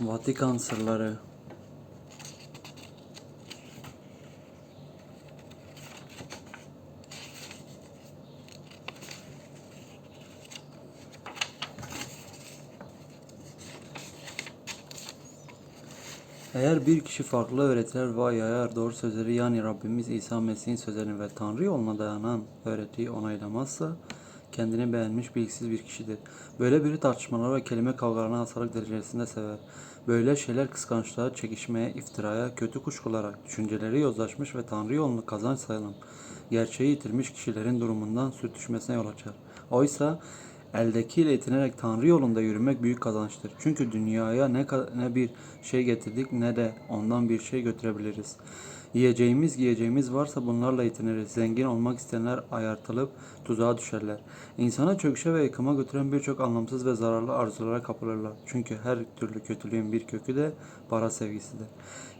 Vatikan sırları. Eğer bir kişi farklı öğretiler ve yayar doğru sözleri yani Rabbimiz İsa Mesih'in sözlerini ve Tanrı yoluna dayanan öğretiyi onaylamazsa kendini beğenmiş bilgisiz bir kişidir. Böyle biri tartışmalar ve kelime kavgalarına hastalık derecesinde sever. Böyle şeyler kıskançlığa, çekişmeye, iftiraya, kötü kuşkulara, düşünceleri yozlaşmış ve Tanrı yolunu kazanç sayılan, gerçeği yitirmiş kişilerin durumundan sürtüşmesine yol açar. Oysa eldekiyle yetinerek Tanrı yolunda yürümek büyük kazançtır. Çünkü dünyaya ne, ne bir şey getirdik ne de ondan bir şey götürebiliriz. Yiyeceğimiz giyeceğimiz varsa bunlarla yetiniriz. Zengin olmak isteyenler ayartılıp tuzağa düşerler. İnsana çöküşe ve yıkıma götüren birçok anlamsız ve zararlı arzulara kapılırlar. Çünkü her türlü kötülüğün bir kökü de para sevgisidir.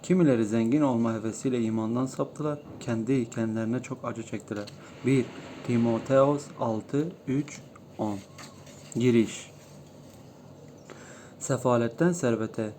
Kimileri zengin olma hevesiyle imandan saptılar. Kendi kendilerine çok acı çektiler. 1. Timoteos 6, 3, 10 Giriş Sefaletten servete.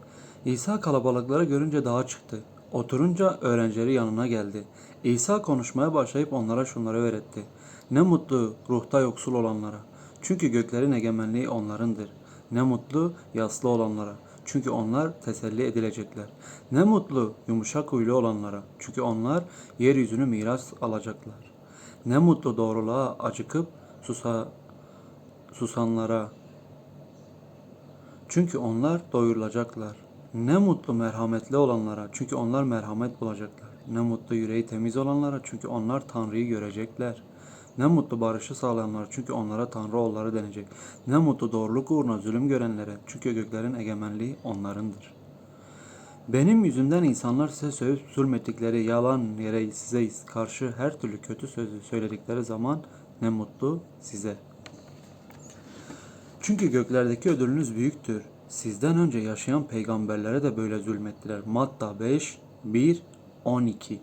İsa kalabalıkları görünce dağa çıktı. Oturunca öğrencileri yanına geldi. İsa konuşmaya başlayıp onlara şunları öğretti. Ne mutlu ruhta yoksul olanlara. Çünkü göklerin egemenliği onlarındır. Ne mutlu yaslı olanlara. Çünkü onlar teselli edilecekler. Ne mutlu yumuşak huylu olanlara. Çünkü onlar yeryüzünü miras alacaklar. Ne mutlu doğruluğa acıkıp susa, susanlara. Çünkü onlar doyurulacaklar. Ne mutlu merhametli olanlara çünkü onlar merhamet bulacaklar. Ne mutlu yüreği temiz olanlara çünkü onlar Tanrı'yı görecekler. Ne mutlu barışı sağlayanlara çünkü onlara Tanrı oğulları denecek. Ne mutlu doğruluk uğruna zulüm görenlere çünkü göklerin egemenliği onlarındır. Benim yüzümden insanlar size sövüp zulmettikleri yalan yere size karşı her türlü kötü sözü söyledikleri zaman ne mutlu size. Çünkü göklerdeki ödülünüz büyüktür. Sizden önce yaşayan peygamberlere de böyle zulmettiler. Matta 5, 1, 12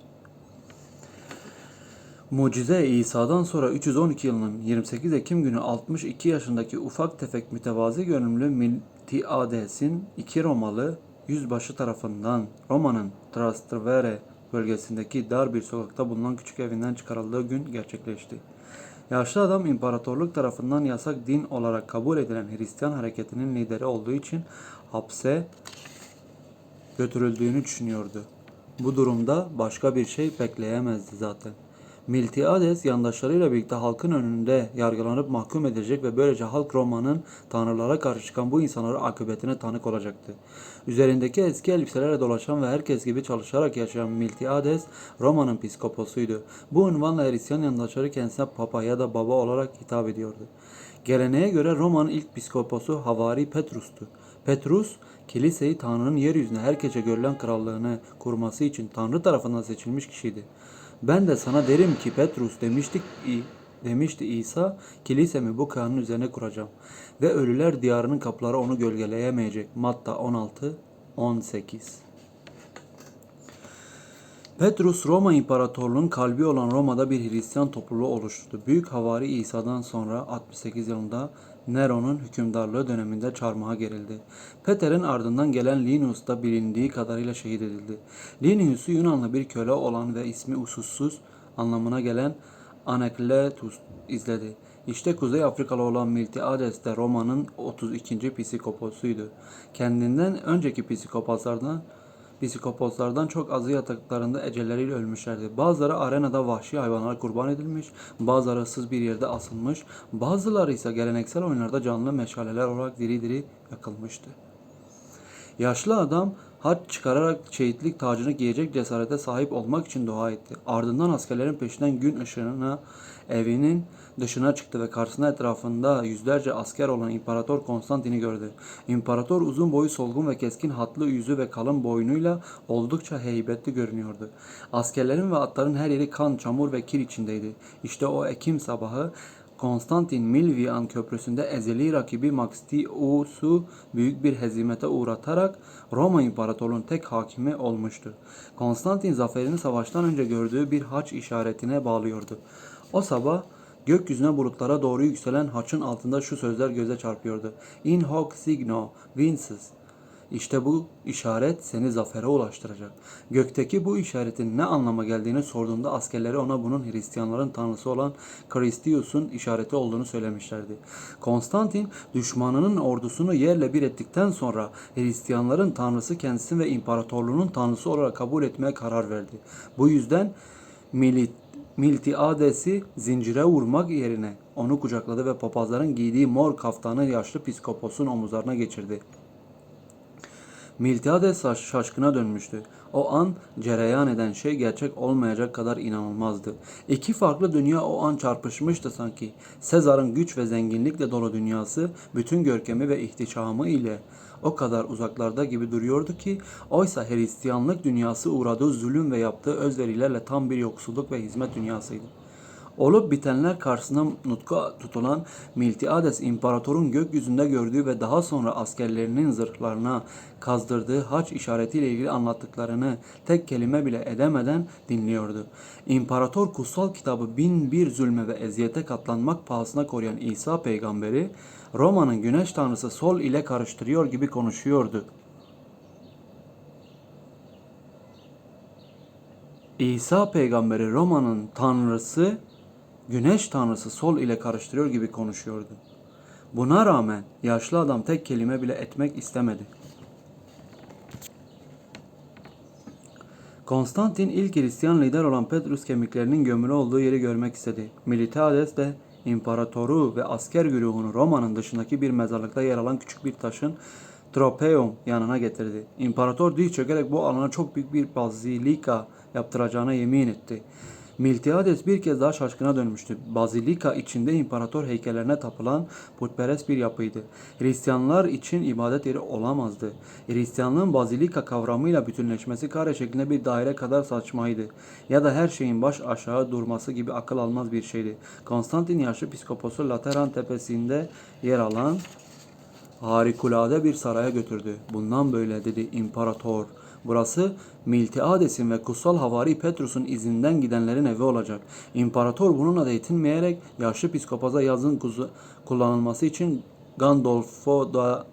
Mucize İsa'dan sonra 312 yılının 28 Ekim günü 62 yaşındaki ufak tefek mütevazi görünümlü Miltiades'in iki Romalı yüzbaşı tarafından Roma'nın Trastevere bölgesindeki dar bir sokakta bulunan küçük evinden çıkarıldığı gün gerçekleşti. Yaşlı adam imparatorluk tarafından yasak din olarak kabul edilen Hristiyan hareketinin lideri olduğu için hapse götürüldüğünü düşünüyordu. Bu durumda başka bir şey bekleyemezdi zaten. Miltiades yandaşlarıyla birlikte halkın önünde yargılanıp mahkum edilecek ve böylece halk Roma'nın tanrılara karşı çıkan bu insanların akıbetine tanık olacaktı. Üzerindeki eski elbiselerle dolaşan ve herkes gibi çalışarak yaşayan Miltiades Roma'nın piskoposuydu. Bu ünvanla Hristiyan yandaşları kendisine papa ya da baba olarak hitap ediyordu. Geleneğe göre Roma'nın ilk piskoposu Havari Petrus'tu. Petrus, kiliseyi Tanrı'nın yeryüzüne herkese görülen krallığını kurması için Tanrı tarafından seçilmiş kişiydi. Ben de sana derim ki Petrus demiştik demişti İsa, kilisemi bu kayanın üzerine kuracağım ve ölüler diyarının kapıları onu gölgeleyemeyecek. Matta 16 18 Petrus Roma İmparatorluğu'nun kalbi olan Roma'da bir Hristiyan topluluğu oluşturdu. Büyük Havari İsa'dan sonra 68 yılında Nero'nun hükümdarlığı döneminde çarmıha gerildi. Peter'in ardından gelen Linus da bilindiği kadarıyla şehit edildi. Linus'u Yunanlı bir köle olan ve ismi usussuz anlamına gelen Anakletus izledi. İşte Kuzey Afrikalı olan Miltiades de Roma'nın 32. psikoposuydu. Kendinden önceki psikopatlardan Psikopatlardan çok azı yataklarında eceleriyle ölmüşlerdi. Bazıları arenada vahşi hayvanlara kurban edilmiş, bazıları ıssız bir yerde asılmış, bazıları ise geleneksel oyunlarda canlı meşaleler olarak diri diri yakılmıştı. Yaşlı adam haç çıkararak şehitlik tacını giyecek cesarete sahip olmak için dua etti. Ardından askerlerin peşinden gün ışığına evinin dışına çıktı ve karşısında etrafında yüzlerce asker olan İmparator Konstantin'i gördü. İmparator uzun boyu solgun ve keskin hatlı yüzü ve kalın boynuyla oldukça heybetli görünüyordu. Askerlerin ve atların her yeri kan, çamur ve kir içindeydi. İşte o Ekim sabahı Konstantin Milvian Köprüsü'nde ezeli rakibi Maxius'u büyük bir hezimete uğratarak Roma İmparatorluğu'nun tek hakimi olmuştu. Konstantin zaferini savaştan önce gördüğü bir haç işaretine bağlıyordu. O sabah gökyüzüne bulutlara doğru yükselen haçın altında şu sözler göze çarpıyordu. In hoc signo vinces. İşte bu işaret seni zafere ulaştıracak. Gökteki bu işaretin ne anlama geldiğini sorduğunda askerleri ona bunun Hristiyanların tanrısı olan Christius'un işareti olduğunu söylemişlerdi. Konstantin düşmanının ordusunu yerle bir ettikten sonra Hristiyanların tanrısı kendisi ve imparatorluğunun tanrısı olarak kabul etmeye karar verdi. Bu yüzden Milit Miltiades'i zincire vurmak yerine onu kucakladı ve papazların giydiği mor kaftanı yaşlı piskoposun omuzlarına geçirdi. Miltiades şaş- şaşkına dönmüştü. O an cereyan eden şey gerçek olmayacak kadar inanılmazdı. İki farklı dünya o an çarpışmıştı sanki. Sezar'ın güç ve zenginlikle dolu dünyası bütün görkemi ve ihtişamı ile o kadar uzaklarda gibi duruyordu ki oysa Hristiyanlık dünyası uğradığı zulüm ve yaptığı özverilerle tam bir yoksulluk ve hizmet dünyasıydı. Olup bitenler karşısında nutka tutulan Miltiades imparatorun gökyüzünde gördüğü ve daha sonra askerlerinin zırhlarına kazdırdığı haç işaretiyle ilgili anlattıklarını tek kelime bile edemeden dinliyordu. İmparator kutsal kitabı bin bir zulme ve eziyete katlanmak pahasına koruyan İsa peygamberi Roma'nın güneş tanrısı Sol ile karıştırıyor gibi konuşuyordu. İsa peygamberi Roma'nın tanrısı güneş tanrısı Sol ile karıştırıyor gibi konuşuyordu. Buna rağmen yaşlı adam tek kelime bile etmek istemedi. Konstantin ilk Hristiyan lider olan Petrus kemiklerinin gömülü olduğu yeri görmek istedi. Miltiades de imparatoru ve asker güruhunu Roma'nın dışındaki bir mezarlıkta yer alan küçük bir taşın Tropeum yanına getirdi. İmparator diz çökerek bu alana çok büyük bir bazilika yaptıracağına yemin etti. Miltiades bir kez daha şaşkına dönmüştü. Bazilika içinde imparator heykellerine tapılan putperest bir yapıydı. Hristiyanlar için ibadet yeri olamazdı. Hristiyanlığın bazilika kavramıyla bütünleşmesi kare şeklinde bir daire kadar saçmaydı. Ya da her şeyin baş aşağı durması gibi akıl almaz bir şeydi. Konstantin yaşlı piskoposu Lateran tepesinde yer alan harikulade bir saraya götürdü. Bundan böyle dedi imparator. Burası Miltiades'in ve kutsal havari Petrus'un izinden gidenlerin evi olacak. İmparator bununla da yetinmeyerek yaşlı psikopaza yazın kullanılması için Gandolfo da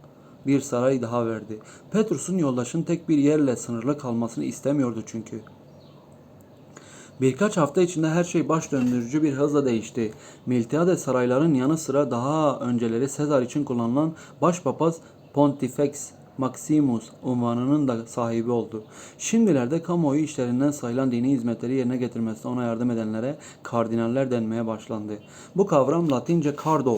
bir saray daha verdi. Petrus'un yoldaşın tek bir yerle sınırlı kalmasını istemiyordu çünkü. Birkaç hafta içinde her şey baş döndürücü bir hızla değişti. Miltiades sarayların yanı sıra daha önceleri Sezar için kullanılan başpapaz Pontifex Maximus unvanının da sahibi oldu. Şimdilerde kamuoyu işlerinden sayılan dini hizmetleri yerine getirmesine ona yardım edenlere kardinaller denmeye başlandı. Bu kavram Latince cardo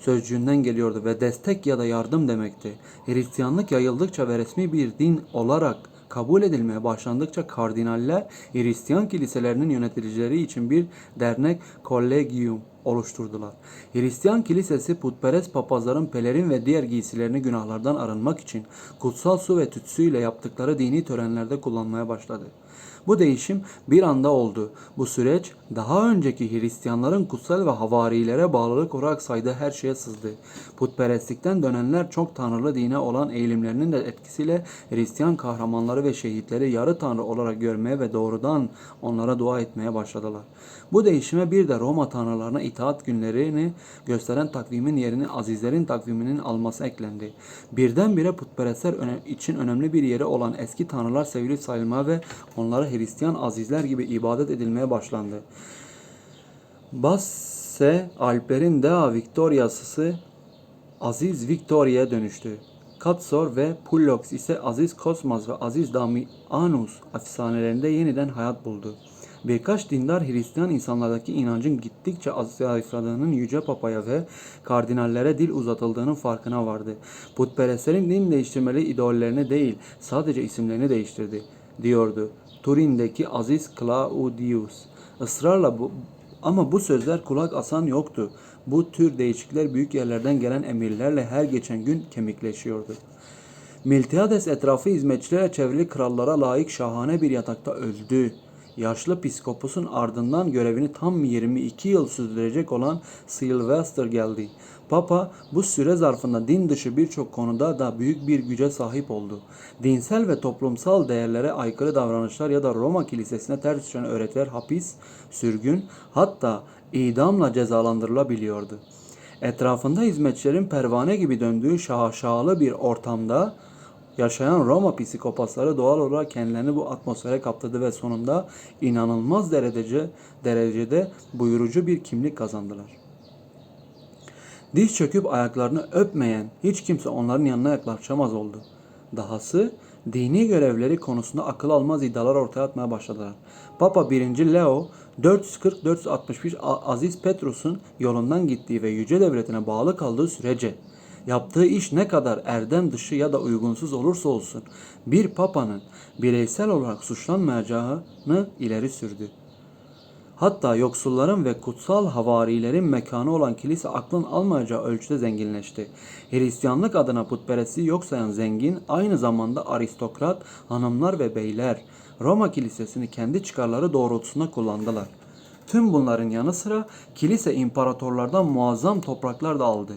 sözcüğünden geliyordu ve destek ya da yardım demekti. Hristiyanlık yayıldıkça ve resmi bir din olarak kabul edilmeye başlandıkça kardinaller Hristiyan kiliselerinin yöneticileri için bir dernek collegium oluşturdular. Hristiyan kilisesi putperest papazların pelerin ve diğer giysilerini günahlardan arınmak için kutsal su ve tütsüyle yaptıkları dini törenlerde kullanmaya başladı. Bu değişim bir anda oldu. Bu süreç daha önceki Hristiyanların kutsal ve havarilere bağlılık olarak saydığı her şeye sızdı. Putperestlikten dönenler çok tanrılı dine olan eğilimlerinin de etkisiyle Hristiyan kahramanları ve şehitleri yarı tanrı olarak görmeye ve doğrudan onlara dua etmeye başladılar. Bu değişime bir de Roma tanrılarına itaat günlerini gösteren takvimin yerini azizlerin takviminin alması eklendi. Birdenbire putperestler için önemli bir yeri olan eski tanrılar sevilip sayılmaya ve onlara Hristiyan azizler gibi ibadet edilmeye başlandı. Basse Alplerin Dea Victoria'sı Aziz Victoria'ya dönüştü. Katsor ve Pullox ise Aziz Kosmas ve Aziz Damianus hapishanelerinde yeniden hayat buldu. Birkaç dindar Hristiyan insanlardaki inancın gittikçe zayıfladığının Yüce Papa'ya ve kardinallere dil uzatıldığının farkına vardı. Putperestlerin din değiştirmeli idollerini değil, sadece isimlerini değiştirdi, diyordu. Turin'deki Aziz Claudius. Israrla bu, ama bu sözler kulak asan yoktu. Bu tür değişiklikler büyük yerlerden gelen emirlerle her geçen gün kemikleşiyordu. Miltiades etrafı hizmetçilere çevrili krallara layık şahane bir yatakta öldü. Yaşlı piskoposun ardından görevini tam 22 yıl sürdürecek olan Sylvester geldi. Papa bu süre zarfında din dışı birçok konuda da büyük bir güce sahip oldu. Dinsel ve toplumsal değerlere aykırı davranışlar ya da Roma kilisesine ters düşen öğretiler hapis, sürgün hatta idamla cezalandırılabiliyordu. Etrafında hizmetçilerin pervane gibi döndüğü şaşalı bir ortamda yaşayan Roma psikopatları doğal olarak kendilerini bu atmosfere kaptırdı ve sonunda inanılmaz derecede, derecede buyurucu bir kimlik kazandılar. Diş çöküp ayaklarını öpmeyen hiç kimse onların yanına yaklaşamaz oldu. Dahası dini görevleri konusunda akıl almaz iddialar ortaya atmaya başladılar. Papa 1. Leo 440-461 A- Aziz Petrus'un yolundan gittiği ve yüce devletine bağlı kaldığı sürece yaptığı iş ne kadar erdem dışı ya da uygunsuz olursa olsun bir papanın bireysel olarak suçlanmayacağını ileri sürdü. Hatta yoksulların ve kutsal havarilerin mekanı olan kilise aklın almayacağı ölçüde zenginleşti. Hristiyanlık adına putperestliği yok sayan zengin, aynı zamanda aristokrat, hanımlar ve beyler Roma kilisesini kendi çıkarları doğrultusunda kullandılar. Tüm bunların yanı sıra kilise imparatorlardan muazzam topraklar da aldı.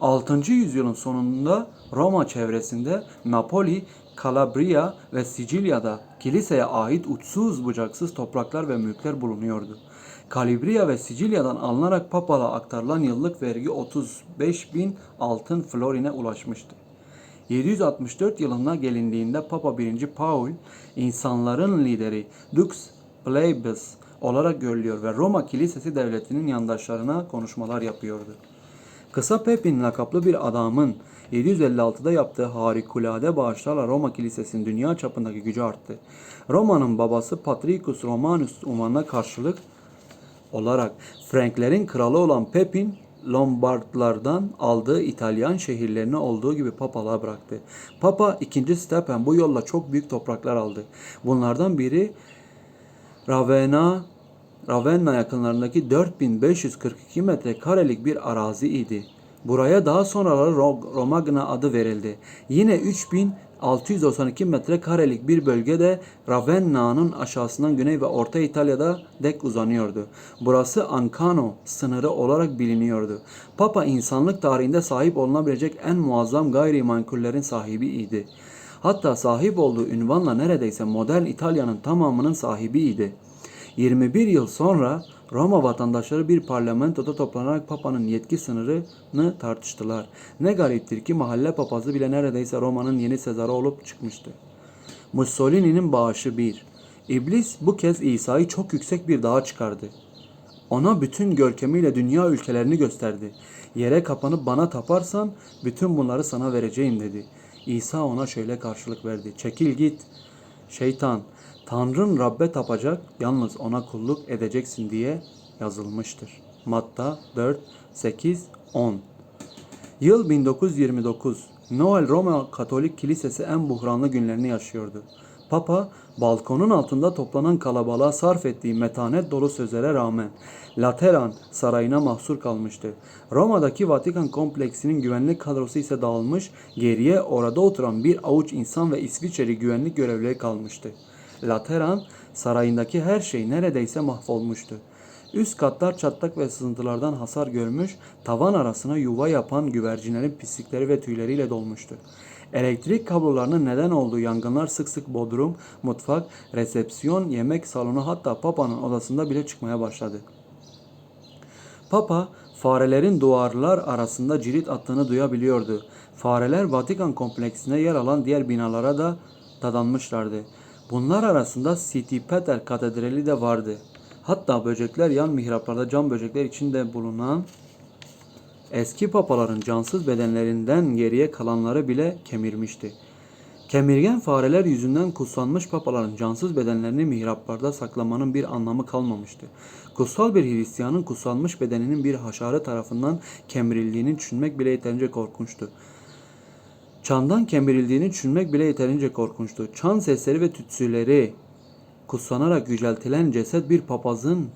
6. yüzyılın sonunda Roma çevresinde Napoli, Calabria ve Sicilya'da kiliseye ait uçsuz bucaksız topraklar ve mülkler bulunuyordu. Calabria ve Sicilya'dan alınarak papalığa aktarılan yıllık vergi 35 bin altın florine ulaşmıştı. 764 yılına gelindiğinde Papa 1. Paul insanların lideri Dux Plebis olarak görülüyor ve Roma Kilisesi devletinin yandaşlarına konuşmalar yapıyordu. Kısa Pepin lakaplı bir adamın 756'da yaptığı harikulade bağışlarla Roma Kilisesi'nin dünya çapındaki gücü arttı. Roma'nın babası Patricus Romanus unvanına karşılık olarak Franklerin kralı olan Pepin Lombardlardan aldığı İtalyan şehirlerini olduğu gibi papalığa bıraktı. Papa 2. Stephen bu yolla çok büyük topraklar aldı. Bunlardan biri Ravenna Ravenna yakınlarındaki 4542 metrekarelik bir arazi idi. Buraya daha sonraları Ro- Romagna adı verildi. Yine 3692 metrekarelik bir bölge de Ravenna'nın aşağısından Güney ve Orta İtalya'da dek uzanıyordu. Burası Ancano sınırı olarak biliniyordu. Papa insanlık tarihinde sahip olunabilecek en muazzam gayrimenkullerin sahibiydi. Hatta sahip olduğu ünvanla neredeyse modern İtalya'nın tamamının sahibiydi. 21 yıl sonra Roma vatandaşları bir parlamentoda toplanarak Papa'nın yetki sınırını tartıştılar. Ne gariptir ki mahalle papazı bile neredeyse Roma'nın yeni Sezarı olup çıkmıştı. Mussolini'nin bağışı 1. İblis bu kez İsa'yı çok yüksek bir dağa çıkardı. Ona bütün görkemiyle dünya ülkelerini gösterdi. Yere kapanıp bana taparsan bütün bunları sana vereceğim dedi. İsa ona şöyle karşılık verdi. Çekil git. Şeytan, Tanrın Rabbe tapacak, yalnız ona kulluk edeceksin diye yazılmıştır. Matta 4, 8, 10 Yıl 1929. Noel Roma Katolik Kilisesi en buhranlı günlerini yaşıyordu. Papa, balkonun altında toplanan kalabalığa sarf ettiği metanet dolu sözlere rağmen Lateran sarayına mahsur kalmıştı. Roma'daki Vatikan kompleksinin güvenlik kadrosu ise dağılmış, geriye orada oturan bir avuç insan ve İsviçreli güvenlik görevlileri kalmıştı. Lateran sarayındaki her şey neredeyse mahvolmuştu. Üst katlar çatlak ve sızıntılardan hasar görmüş, tavan arasına yuva yapan güvercinlerin pislikleri ve tüyleriyle dolmuştu. Elektrik kablolarının neden olduğu yangınlar sık sık bodrum, mutfak, resepsiyon, yemek salonu hatta papanın odasında bile çıkmaya başladı. Papa farelerin duvarlar arasında cirit attığını duyabiliyordu. Fareler Vatikan kompleksinde yer alan diğer binalara da dadanmışlardı. Bunlar arasında St. Peter Katedrali de vardı. Hatta böcekler yan mihraplarda cam böcekler içinde bulunan eski papaların cansız bedenlerinden geriye kalanları bile kemirmişti. Kemirgen fareler yüzünden kutsanmış papaların cansız bedenlerini mihraplarda saklamanın bir anlamı kalmamıştı. Kutsal bir Hristiyanın kutsanmış bedeninin bir haşare tarafından kemirildiğini düşünmek bile yeterince korkunçtu. Çandan kemirildiğini düşünmek bile yeterince korkunçtu. Çan sesleri ve tütsüleri kutsanarak yüceltilen ceset bir papazın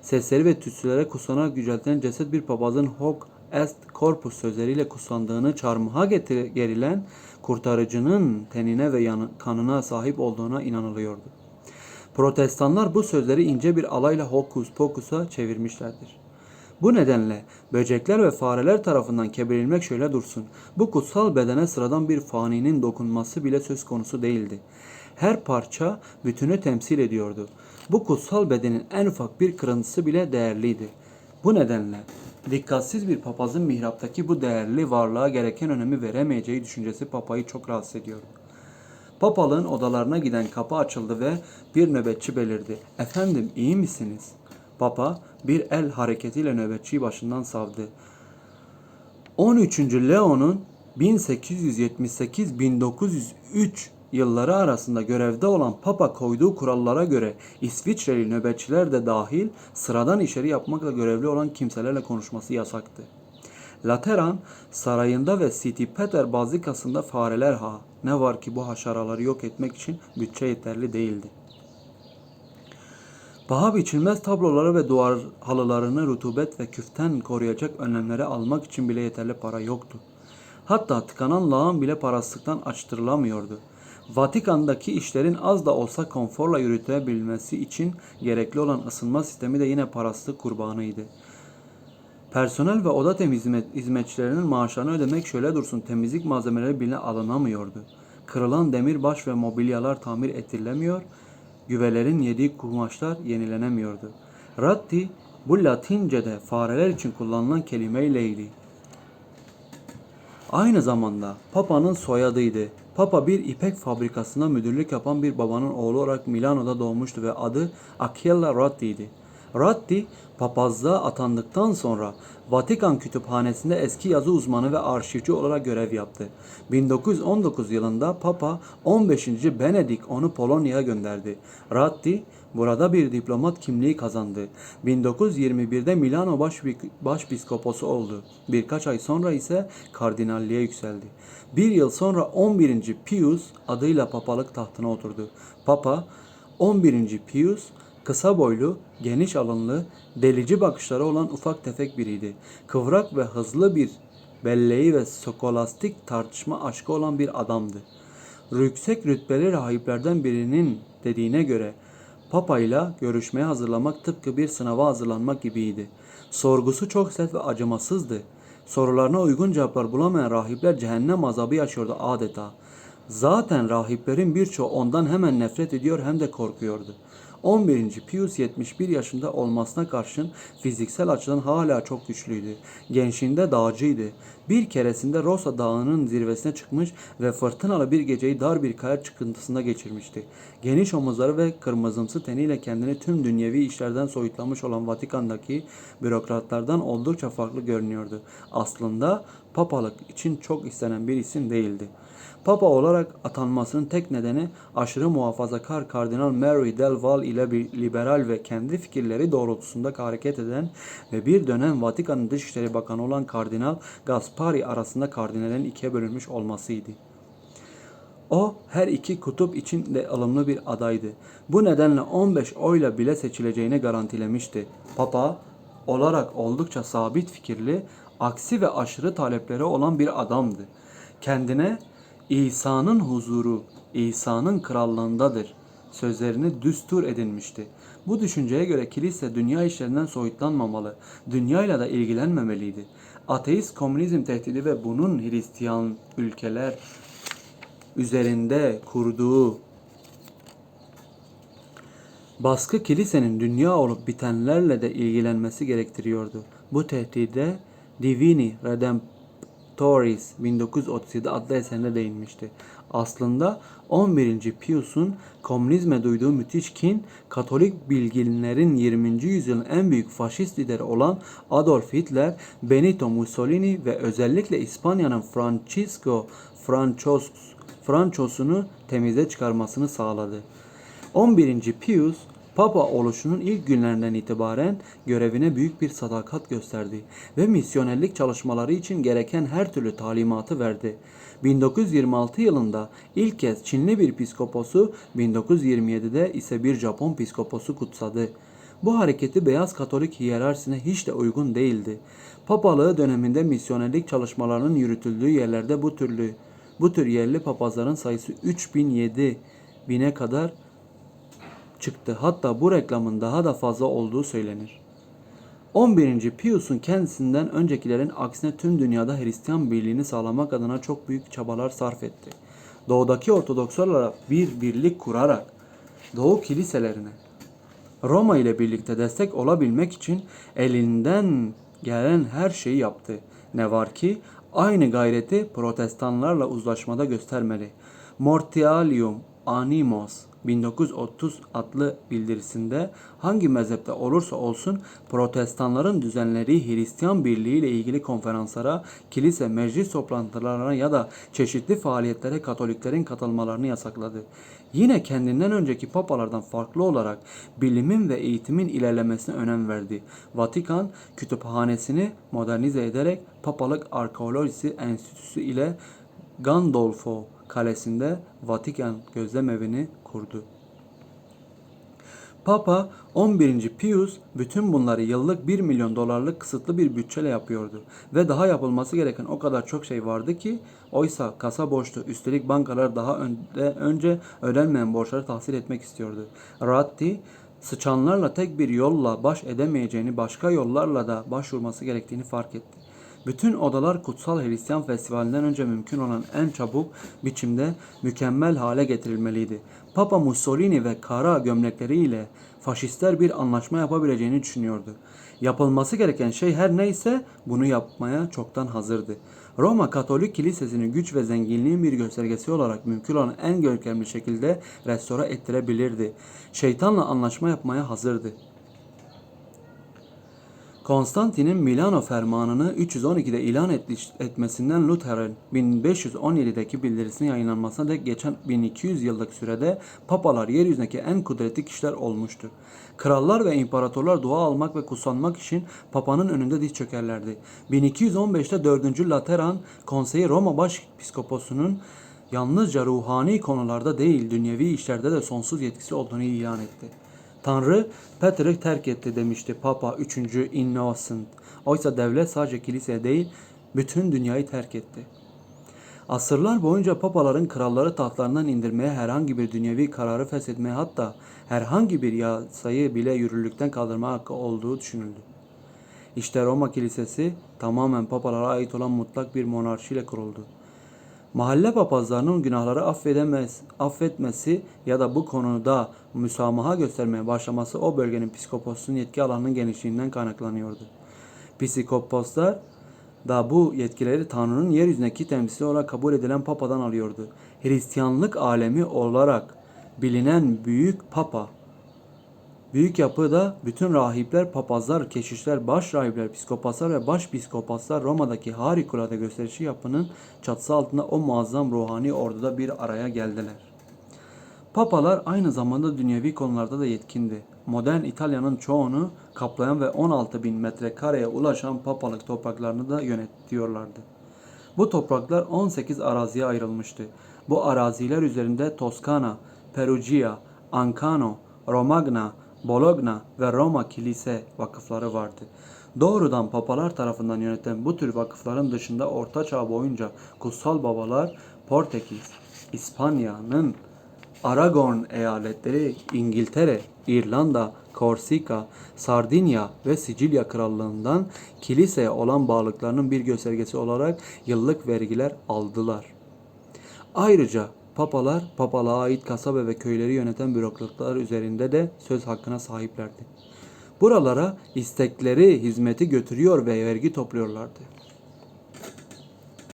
sesleri ve tütsülere kutsanarak yüceltilen ceset bir papazın hoc est corpus sözleriyle kutsandığını çarmıha getir- gerilen kurtarıcının tenine ve yanı- kanına sahip olduğuna inanılıyordu. Protestanlar bu sözleri ince bir alayla hokus pokusa çevirmişlerdir. Bu nedenle böcekler ve fareler tarafından kebirilmek şöyle dursun. Bu kutsal bedene sıradan bir faninin dokunması bile söz konusu değildi. Her parça bütünü temsil ediyordu. Bu kutsal bedenin en ufak bir kırıntısı bile değerliydi. Bu nedenle Dikkatsiz bir papazın mihraptaki bu değerli varlığa gereken önemi veremeyeceği düşüncesi papayı çok rahatsız ediyordu. Papalığın odalarına giden kapı açıldı ve bir nöbetçi belirdi. Efendim iyi misiniz? Papa bir el hareketiyle nöbetçiyi başından savdı. 13. Leo'nun 1878-1903 yılları arasında görevde olan Papa koyduğu kurallara göre İsviçreli nöbetçiler de dahil sıradan işleri yapmakla görevli olan kimselerle konuşması yasaktı. Lateran sarayında ve City Peter bazilikasında fareler ha ne var ki bu haşaraları yok etmek için bütçe yeterli değildi. Paha biçilmez tabloları ve duvar halılarını rutubet ve küften koruyacak önlemleri almak için bile yeterli para yoktu. Hatta tıkanan lağım bile parasızlıktan açtırılamıyordu. Vatikan'daki işlerin az da olsa konforla yürütebilmesi için gerekli olan ısınma sistemi de yine parasızlık kurbanıydı. Personel ve oda temiz hizmet- hizmetçilerinin maaşlarını ödemek şöyle dursun temizlik malzemeleri bile alınamıyordu. Kırılan demirbaş ve mobilyalar tamir ettirilemiyor, güvelerin yediği kumaşlar yenilenemiyordu. Ratti bu Latince'de fareler için kullanılan kelimeyleydi. Aynı zamanda Papa'nın soyadıydı. Papa bir ipek fabrikasında müdürlük yapan bir babanın oğlu olarak Milano'da doğmuştu ve adı Acella Ratti'ydi. Ratti, papazlığa atandıktan sonra Vatikan Kütüphanesi'nde eski yazı uzmanı ve arşivci olarak görev yaptı. 1919 yılında Papa 15. Benedik onu Polonya'ya gönderdi. Ratti, burada bir diplomat kimliği kazandı. 1921'de Milano baş, başpiskoposu oldu. Birkaç ay sonra ise kardinalliğe yükseldi. Bir yıl sonra 11. Pius adıyla papalık tahtına oturdu. Papa 11. Pius kısa boylu, geniş alınlı, delici bakışları olan ufak tefek biriydi. Kıvrak ve hızlı bir belleği ve skolastik tartışma aşkı olan bir adamdı. Yüksek rütbeli rahiplerden birinin dediğine göre Papa ile görüşmeye hazırlamak tıpkı bir sınava hazırlanmak gibiydi. Sorgusu çok sert ve acımasızdı. Sorularına uygun cevaplar bulamayan rahipler cehennem azabı yaşıyordu adeta. Zaten rahiplerin birçoğu ondan hemen nefret ediyor hem de korkuyordu. 11. Pius 71 yaşında olmasına karşın fiziksel açıdan hala çok güçlüydü. Gençliğinde dağcıydı. Bir keresinde Rosa Dağı'nın zirvesine çıkmış ve fırtınalı bir geceyi dar bir kaya çıkıntısında geçirmişti. Geniş omuzları ve kırmızımsı teniyle kendini tüm dünyevi işlerden soyutlamış olan Vatikan'daki bürokratlardan oldukça farklı görünüyordu. Aslında papalık için çok istenen bir isim değildi. Papa olarak atanmasının tek nedeni aşırı muhafazakar Kardinal Mary Del Val ile bir liberal ve kendi fikirleri doğrultusunda hareket eden ve bir dönem Vatikan'ın Dışişleri Bakanı olan Kardinal Gaspari arasında kardinallerin ikiye bölünmüş olmasıydı. O her iki kutup için de ılımlı bir adaydı. Bu nedenle 15 oyla bile seçileceğini garantilemişti. Papa olarak oldukça sabit fikirli, aksi ve aşırı talepleri olan bir adamdı. Kendine İsa'nın huzuru, İsa'nın krallığındadır sözlerini düstur edinmişti. Bu düşünceye göre kilise dünya işlerinden soyutlanmamalı, dünyayla da ilgilenmemeliydi. Ateist komünizm tehdidi ve bunun Hristiyan ülkeler üzerinde kurduğu baskı kilisenin dünya olup bitenlerle de ilgilenmesi gerektiriyordu. Bu tehdide Divini Redemptoris 1937 adlı eserine değinmişti. Aslında 11. Pius'un komünizme duyduğu müthiş kin, Katolik bilginlerin 20. yüzyılın en büyük faşist lideri olan Adolf Hitler, Benito Mussolini ve özellikle İspanya'nın Francisco Franchos Françosunu temize çıkarmasını sağladı. 11. Pius, Papa oluşunun ilk günlerinden itibaren görevine büyük bir sadakat gösterdi ve misyonerlik çalışmaları için gereken her türlü talimatı verdi. 1926 yılında ilk kez Çinli bir piskoposu, 1927'de ise bir Japon piskoposu kutsadı. Bu hareketi Beyaz Katolik hiyerarşisine hiç de uygun değildi. Papalığı döneminde misyonerlik çalışmalarının yürütüldüğü yerlerde bu türlü bu tür yerli papazların sayısı 3007 bine kadar çıktı. Hatta bu reklamın daha da fazla olduğu söylenir. 11. Pius'un kendisinden öncekilerin aksine tüm dünyada Hristiyan birliğini sağlamak adına çok büyük çabalar sarf etti. Doğudaki Ortodokslarla bir birlik kurarak Doğu kiliselerine Roma ile birlikte destek olabilmek için elinden gelen her şeyi yaptı. Ne var ki aynı gayreti protestanlarla uzlaşmada göstermeli. Mortialium Animos 1930 adlı bildirisinde hangi mezhepte olursa olsun protestanların düzenlediği Hristiyan Birliği ile ilgili konferanslara, kilise, meclis toplantılarına ya da çeşitli faaliyetlere Katoliklerin katılmalarını yasakladı. Yine kendinden önceki papalardan farklı olarak bilimin ve eğitimin ilerlemesine önem verdi. Vatikan kütüphanesini modernize ederek Papalık Arkeolojisi Enstitüsü ile Gandolfo Kalesi'nde Vatikan gözlemevini kurdu. Papa 11. Pius bütün bunları yıllık 1 milyon dolarlık kısıtlı bir bütçeyle yapıyordu ve daha yapılması gereken o kadar çok şey vardı ki oysa kasa boştu. Üstelik bankalar daha önde, önce ödenmeyen borçları tahsil etmek istiyordu. Ratti sıçanlarla tek bir yolla baş edemeyeceğini başka yollarla da başvurması gerektiğini fark etti. Bütün odalar Kutsal Hristiyan Festivali'nden önce mümkün olan en çabuk biçimde mükemmel hale getirilmeliydi. Papa Mussolini ve kara gömlekleriyle faşistler bir anlaşma yapabileceğini düşünüyordu. Yapılması gereken şey her neyse bunu yapmaya çoktan hazırdı. Roma Katolik Kilisesi'ni güç ve zenginliğin bir göstergesi olarak mümkün olan en görkemli şekilde restore ettirebilirdi. Şeytanla anlaşma yapmaya hazırdı. Konstantin'in Milano fermanını 312'de ilan etmesinden Luther'in 1517'deki bildirisinin yayınlanmasına dek geçen 1200 yıllık sürede papalar yeryüzündeki en kudretli kişiler olmuştur. Krallar ve imparatorlar dua almak ve kutsanmak için papanın önünde diz çökerlerdi. 1215'te 4. Lateran Konseyi Roma Başpiskoposu'nun yalnızca ruhani konularda değil dünyevi işlerde de sonsuz yetkisi olduğunu ilan etti. Tanrı Peter'i terk etti demişti Papa 3. Innocent. Oysa devlet sadece kiliseye değil bütün dünyayı terk etti. Asırlar boyunca papaların kralları tahtlarından indirmeye herhangi bir dünyevi kararı feshetmeye hatta herhangi bir yasayı bile yürürlükten kaldırma hakkı olduğu düşünüldü. İşte Roma Kilisesi tamamen papalara ait olan mutlak bir monarşiyle kuruldu. Mahalle papazlarının günahları affedemez, affetmesi ya da bu konuda müsamaha göstermeye başlaması o bölgenin psikoposunun yetki alanının genişliğinden kaynaklanıyordu. Psikoposlar da bu yetkileri Tanrı'nın yeryüzündeki temsili olarak kabul edilen papadan alıyordu. Hristiyanlık alemi olarak bilinen büyük papa Büyük yapıda bütün rahipler, papazlar, keşişler, baş rahipler, psikopaslar ve baş psikopaslar Roma'daki harikulade gösterişi yapının çatısı altında o muazzam ruhani orduda bir araya geldiler. Papalar aynı zamanda dünyevi konularda da yetkindi. Modern İtalya'nın çoğunu kaplayan ve 16 bin metrekareye ulaşan papalık topraklarını da yönetiyorlardı. Bu topraklar 18 araziye ayrılmıştı. Bu araziler üzerinde Toskana, Perugia, Ancano, Romagna, Bologna ve Roma kilise vakıfları vardı. Doğrudan papalar tarafından yönetilen bu tür vakıfların dışında Orta Çağ boyunca kutsal babalar Portekiz, İspanya'nın Aragon eyaletleri İngiltere, İrlanda, Korsika, Sardinya ve Sicilya krallığından kiliseye olan bağlılıklarının bir göstergesi olarak yıllık vergiler aldılar. Ayrıca papalar, papalığa ait kasaba ve köyleri yöneten bürokratlar üzerinde de söz hakkına sahiplerdi. Buralara istekleri hizmeti götürüyor ve vergi topluyorlardı.